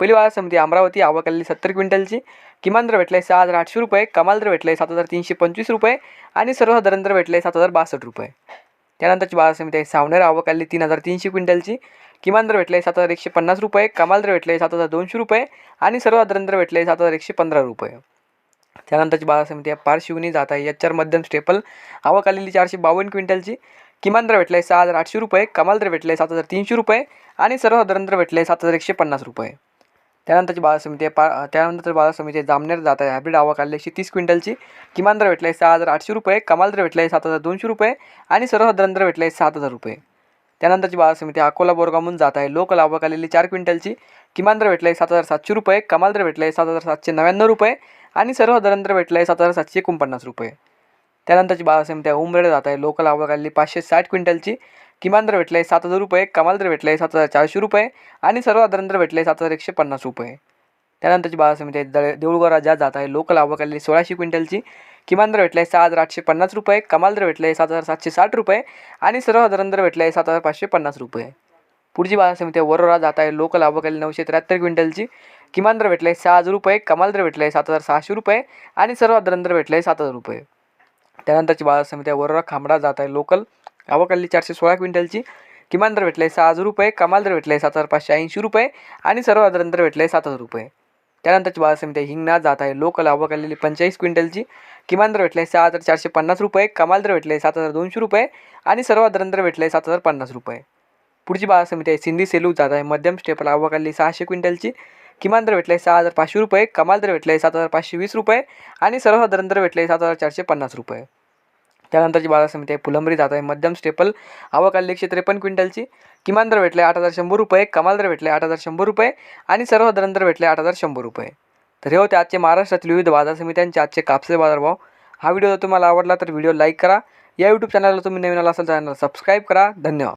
पहिली बाजार समिती अमरावती आवक आलेली सत्तर क्विंटलची. किमान दर आहे सहा हजार आठशे रुपये कमाल दर भेटले सात हजार तीनशे पंचवीस रुपये आणि सर्वसाधारण दर भेटले सात हजार बासष्ट रुपये. त्यानंतरची बाजार समिती आहे सावनेर आवकली तीन हजार तीनशे क्विंटलची. किमान दर भेटले सात हजार एकशे पन्नास रुपये कमाल दर भेटले सात हजार दोनशे रुपये आणि सर्वसाधारण दर भेटले सात हजार एकशे पंधरा रुपये. त्यानंतरची बाजार समिती आहे पारशिवनी जात आहे एच आर मध्यम स्टेपल आवक आलेली चारशे बावन्न क्विंटलची. किमान दर भेटले सहा हजार आठशे रुपये कमाल दर भेटले सात हजार तीनशे रुपये आणि सर्वसाधारण दर भेटले सात हजार एकशे पन्नास रुपये. त्यानंतरची बाजार समिती आहे पा त्यानंतर बाजार समिती आहे जामनेर जात आहे. हायब्रिड आवक आली एकशे तीस क्विंटलची. किमान दर भेटला आहे सहा हजार आठशे रुपये कमाल दर आहे सात हजार दोनशे रुपये आणि सर्वसाधारण दर आहे सात हजार रुपये. त्यानंतरची बाजार समिती अकोला बोरगामून जात आहे. लोकल आवक आलेली चार क्विंटलची. किमान दर भेटले सात हजार सातशे रुपये कमाल दर आहे सात हजार सातशे नव्याण्णव रुपये आणि सर्वसाधारण दर आहे सात हजार सातशे एकोणपन्नास रुपये. त्यानंतरची बाजार समिती आहे उमरेड जात आहे. लोकल आवक आलेली पाचशे साठ क्विंटलची. किमान दर भेटले सात हजार रुपये कमाल दर भेटले सात हजार चारशे रुपये आणि सर्वसाधारण दर भेटले सात हजार एकशे पन्नास रुपये. त्यानंतरची बाजार समिती आहे दळे देऊळगाव राज्यात जात आहे लोकल आवक आलेली सोळाशे क्विंटलची किमान दर भेटले सहा हजार आठशे पन्नास रुपये कमाल दर भेटले सात हजार सातशे साठ रुपये आणि सर्वसाधारण दर भेटले सात हजार पाचशे पन्नास रुपये. पुढची बाजार समिती आहे वरोरा जात आहे लोकल आवक आलेली नऊशे त्र्याहत्तर क्विंटलची किमान दर भेटले सहा हजार रुपये कमाल दर भेटले सात हजार सहाशे रुपये आणि सर्वसाधारण दर भेटले सात हजार रुपये. त्यानंतरची बाजार समिती आहे वरोरा खांबडा जात आहे लोकल आवक चारशे सोळा क्विंटलची. किमान दर भेटले सहा हजार रुपये कमाल दर भेटले सात हजार पाचशे ऐंशी रुपये आणि सर्वसाधारण दर आहे सात हजार रुपये. त्यानंतरची बाजार समिती हिंगणा जात आहे लोकल आवक आलेली पंचेचाळीस क्विंटलची. किमान दर भेटले सहा हजार चारशे पन्नास रुपये कमाल दर भेटले सात हजार दोनशे रुपये आणि सर्वसाधारण दर आहे सात हजार पन्नास रुपये. पुढची बाजार समिती आहे सिंधी सेलू जात आहे मध्यम स्टेपल आवक आलेली सहाशे क्विंटलची. किमान दर भेटले सहा हजार पाचशे रुपये कमाल दर भेटले सात हजार पाचशे वीस रुपये आणि सर्वसाधारण दर भेटले सात हजार चारशे पन्नास रुपये. त्यानंतरची बाजार समिती आहे फुलंबरी जात आहे मध्यम स्टेपल आवक आलेली एकशे त्रेपन्न क्विंटलची. किमान दर भेटले आठ हजार शंभर रुपये कमाल दर भेटले आठ हजार शंभर रुपये आणि सर्वसाधारण दर भेटले आठ हजार शंभर रुपये. तर हे होते आजचे महाराष्ट्रातील विविध बाजार समित्यांचे आजचे कापसे बाजारभाव. हा व्हिडिओ जर तुम्हाला आवडला तर व्हिडिओ लाईक करा. या यूट्यूब चॅनलला तुम्ही नवीन आला असाल चॅनलला सबस्क्राईब करा. धन्यवाद.